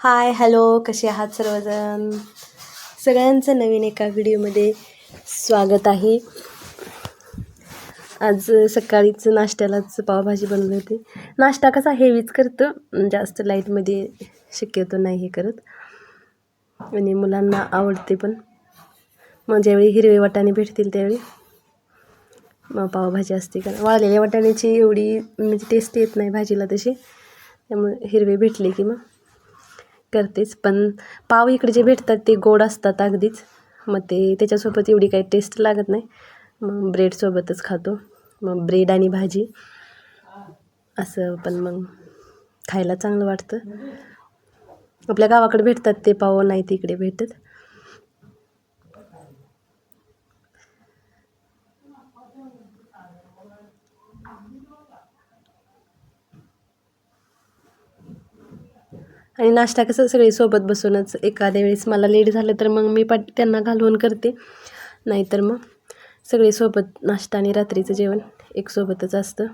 Hi hello कसे आहात सर्वजण? सगळ्यांचं नवीन एका व्हिडिओमध्ये स्वागत आहे. आज सकाळीच नाश्त्यालाच पावभाजी बनवली होती. नाश्ता कसा हेवीच करतं जास्त लाईटमध्ये शक्यतो नाही हे करत. आणि मुलांना आवडते पण. मग ज्यावेळी हिरवे वाटाणे भेटतील त्यावेळी मग पावभाजी असते. कारण वाळलेल्या वाटाण्याची एवढी म्हणजे टेस्ट येत नाही भाजीला तशी. त्यामुळे हिरवे भेटले की मग करतेच. पण पाव इकडे जे भेटतात ते गोड असतात अगदीच. मग ते त्याच्यासोबत एवढी काही टेस्ट लागत नाही. मग ब्रेडसोबतच खातो. मग ब्रेड आणि भाजी. असं पण मग खायला चांगलं वाटतं. आपल्या गावाकडे भेटतात ते पाव नाही तिकडे भेटत. आणि नाश्ता कसं सगळे सोबत बसूनच एखाद्या वेळेस मला लेट झालं तर मग मी पाट त्यांना घालवून करते. नाहीतर मग सगळे सोबत नाश्ता आणि रात्रीचं जेवण एक सोबतच असतं.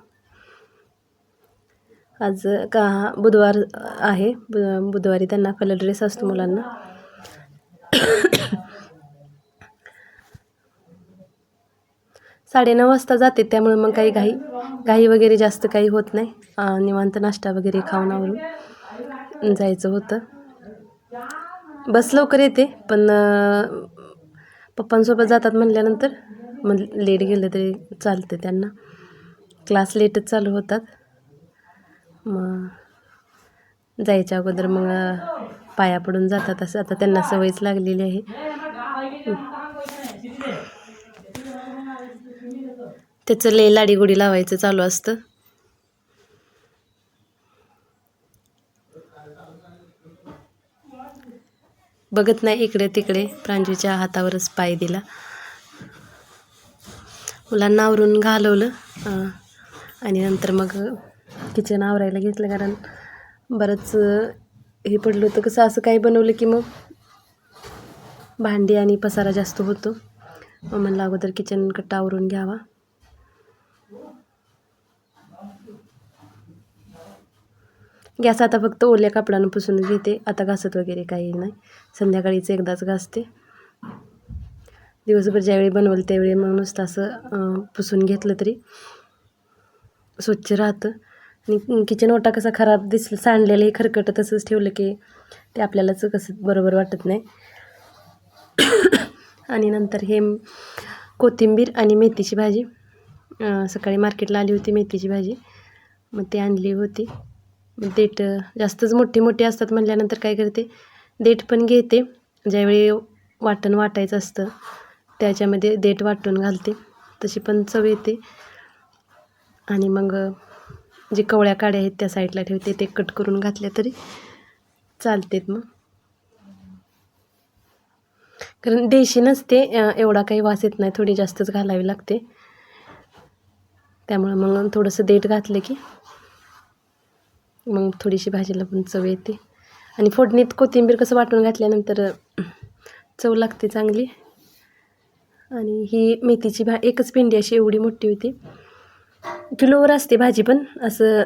आज का बुधवार आहे. बु बुधवारी त्यांना कलर ड्रेस असतो मुलांना. साडेनऊ वाजता जाते त्यामुळे मग काही घाई घाई वगैरे जास्त काही होत नाही. निवांत नाश्ता वगैरे खाऊन आवरून. जायचं होतं. बस लवकर येते पण पप्पांसोबत जातात म्हणल्यानंतर मग लेट गेलं तरी चालतं त्यांना. क्लास लेटच चालू होतात. मग जायच्या अगोदर मग पाया पडून जातात असं. आता त्यांना सवयच लागलेली आहे. त्याचं लय लाडीगुडी लावायचं चालू असतं. बघत नाही इकडे तिकडे. प्रांजूच्या हातावरच पाय दिला. मुलांना आवरून घालवलं आणि नंतर मग किचन आवरायला घेतलं. कारण बरंच हे पडलं होतं. कसं असं काही बनवलं की मग भांडी आणि पसारा जास्त होतो. म्हणलं अगोदर किचन कट्टा आवरून घ्यावा. गॅस आता फक्त ओल्या कापडानं पुसूनच घेते आता घासत वगैरे काही नाही. संध्याकाळीच एकदाच घासते. दिवसभर ज्यावेळी बनवलं त्यावेळी मग नुसतं असं पुसून घेतलं तरी स्वच्छ राहतं. आणि किचन ओटा कसा खराब दिसलं सांडलेलं हे खरकटं तसंच ठेवलं की ते आपल्यालाच कसं बरोबर वाटत नाही. आणि नंतर हे कोथिंबीर आणि मेथीची भाजी. सकाळी मार्केटला आली होती मेथीची भाजी. मग ती आणली होती. देठ जास्तच मोठी मोठी असतात म्हटल्यानंतर काय करते? देठ पण घेते. ज्यावेळी वाटण वाटायचं असतं त्याच्यामध्ये देठ वाटून घालते. तशी पण चव येते. आणि मग जे कवळ्या काड्या आहेत त्या साईडला ठेवते. ते कट करून घातल्या तरी चालतेत मग. कारण देशी नसते एवढा काही वास येत नाही. थोडी जास्तच घालावी लागते. त्यामुळं मग थोडंसं देठ घातलं की मग थोडीशी भाजीला पण चव येते. आणि फोडणीत कोथिंबीर कसं वाटून घातल्यानंतर चव लागते चांगली. आणि ही मेथीची भा एकच पिंडी अशी एवढी मोठी होती. किलोवर असते भाजी पण असं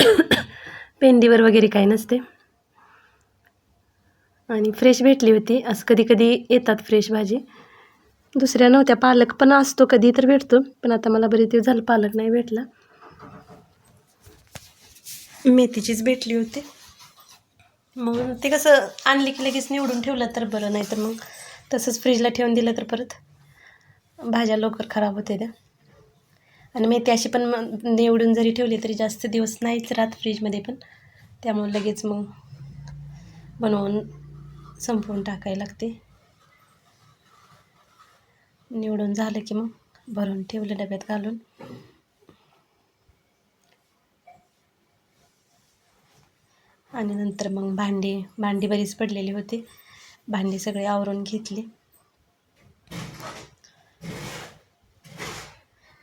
पेंडीवर वगैरे काही नसते. आणि फ्रेश भेटली होती असं कधी कधी येतात फ्रेश भाजी. दुसऱ्या नव्हत्या पालक पण असतो कधी तर भेटतो. पण आता मला बरेच दिवस झालं पालक नाही भेटला. मेथीचीच भेटली होती. मग ते कसं आणली की लगेच निवडून ठेवलं तर बरं नाही तर मग तसंच फ्रीजला ठेवून दिलं तर परत भाज्या लवकर खराब होते त्या. आणि मेथी अशी पण निवडून जरी ठेवली तरी जास्त दिवस नाहीच राहत फ्रीजमध्ये पण. त्यामुळे लगेच मग बनवून संपवून टाकायला लागते. निवडून झालं की मग भरून ठेवलं डब्यात घालून. आणि नंतर मग भांडी भांडी बरीच पडलेली होती. भांडी सगळी आवरून घेतली.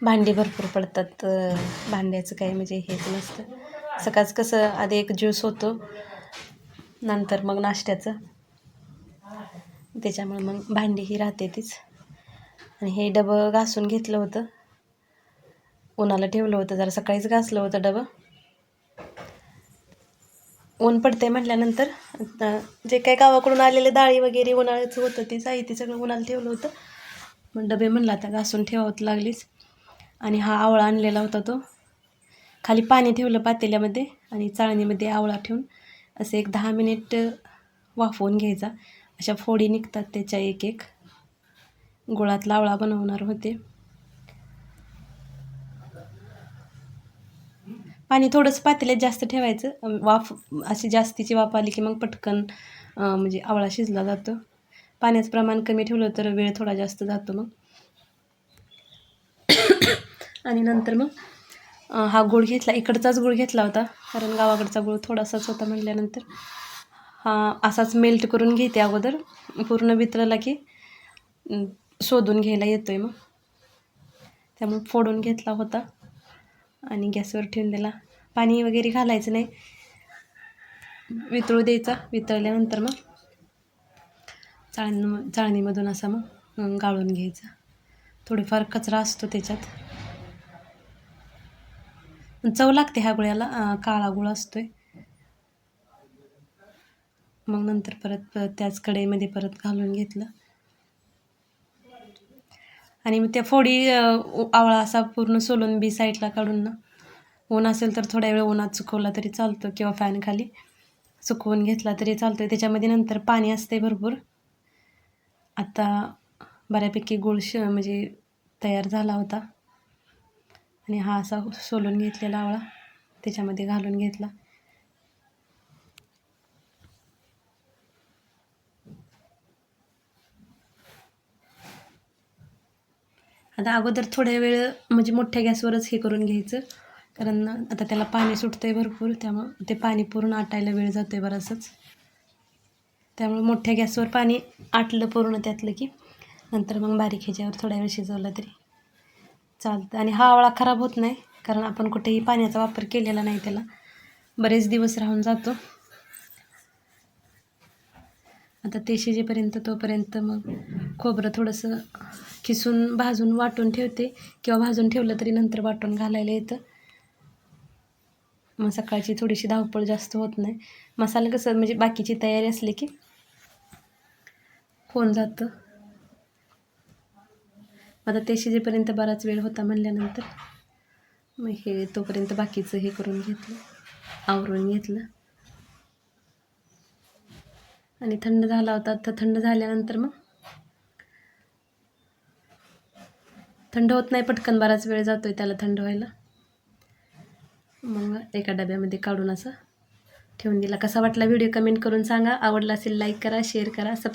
भांडी भरपूर पडतात भांड्याचं काही म्हणजे हेच नसतं. सकाळच कसं आधी एक ज्यूस होतो नंतर मग नाश्त्याचं. त्याच्यामुळे मग भांडी ही राहते तीच. आणि हे डबं घासून घेतलं होतं. उन्हाला ठेवलं होतं जरा सकाळीच घासलं होतं डबं. ऊन पडते म्हटल्यानंतर आता जे काही गावाकडून आलेले डाळी वगैरे उन्हाळ्याचं होतं ते साहित्य सगळं उन्हाला ठेवलं होतं. मग डबे म्हणला आता घासून ठेवावत लागलीच. आणि हा आवळा आणलेला होता तो. खाली पाणी ठेवलं पातेल्यामध्ये आणि चाळणीमध्ये आवळा ठेवून असं एक दहा मिनिट वाफवून घ्यायचा. अशा फोडी निघतात त्याच्या एक एक. गुळातला आवळा बनवणार होते. पाणी थोडंसं पातेल्यात जास्त ठेवायचं. वाफ अशी जास्तीची वाफ आली की मग पटकन म्हणजे आवळा शिजला जातो. पाण्याचं प्रमाण कमी ठेवलं तर वेळ थोडा जास्त जातो मग. आणि नंतर मग हा गूळ घेतला इकडचाच गूळ घेतला होता कारण गावाकडचा गूळ थोडासाच होता म्हटल्यानंतर. हा असाच मेल्ट करून घेते अगोदर पूर्ण वितळला की शोधून घ्यायला येतो आहे मग. त्यामुळे फोडून घेतला होता. आणि गॅसवर ठेवून दिला पाणी वगैरे घालायचं नाही. वितळू द्यायचा. वितळल्यानंतर मग चाळण चाळणीमधून असा मग गाळून घ्यायचा. थोडीफार कचरा असतो त्याच्यात. चव लागते ह्या गुळ्याला. काळा गुळ असतो आहे मग नंतर परत परत त्याच कढईमध्ये परत घालून घेतलं. आणि मग त्या फोडी आवळा असा पूर्ण सोलून बी साईडला काढून ना ऊन असेल तर थोड्या वेळ उन्हात सुकवला तरी चालतो किंवा फॅन खाली सुकवून घेतला तरी चालतो त्याच्यामध्ये नंतर पाणी असते भरपूर. आता बऱ्यापैकी गुळ श म्हणजे तयार झाला होता. आणि हा असा सोलून घेतलेला आवळा त्याच्यामध्ये घालून घेतला. आता अगोदर थोड्या वेळ म्हणजे मोठ्या गॅसवरच हे करून घ्यायचं. कारण आता त्याला पाणी सुटतं आहे भरपूर त्यामुळं ते पाणी पूर्ण आटायला वेळ जातो आहे बराचच. त्यामुळे मोठ्या गॅसवर पाणी आटलं पूर्ण त्यातलं की नंतर मग बारीक ह्याच्यावर थोड्या वेळ शिजवलं तरी चालतं. आणि हा आवळा खराब होत नाही कारण आपण कुठेही पाण्याचा वापर केलेला नाही त्याला. बरेच दिवस राहून जातो. आता ते शिजेपर्यंत तोपर्यंत मग खोबरं थोडंसं किसून भाजून वाटून ठेवते. किंवा भाजून ठेवलं तरी नंतर वाटून घालायला येतं. मग सकाळची थोडीशी धावपळ जास्त होत नाही. मसाला कसं म्हणजे बाकीची तयारी असली की होऊन जातं. आता ते शिजेपर्यंत बराच वेळ होता म्हणल्यानंतर मग हे तोपर्यंत बाकीचं हे करून घेतलं. आवरून घेतलं. आणि थंड झाला होता तर थंड झाल्यानंतर मग? थंड होत नाही पटकन बराच वेळ जातो आहे त्याला थंड व्हायला. मग एका डब्यामध्ये काढून असं ठेवून दिला. कसा वाटला व्हिडिओ कमेंट करून सांगा. आवडला असेल लाईक करा शेअर करा सबस्क्राईब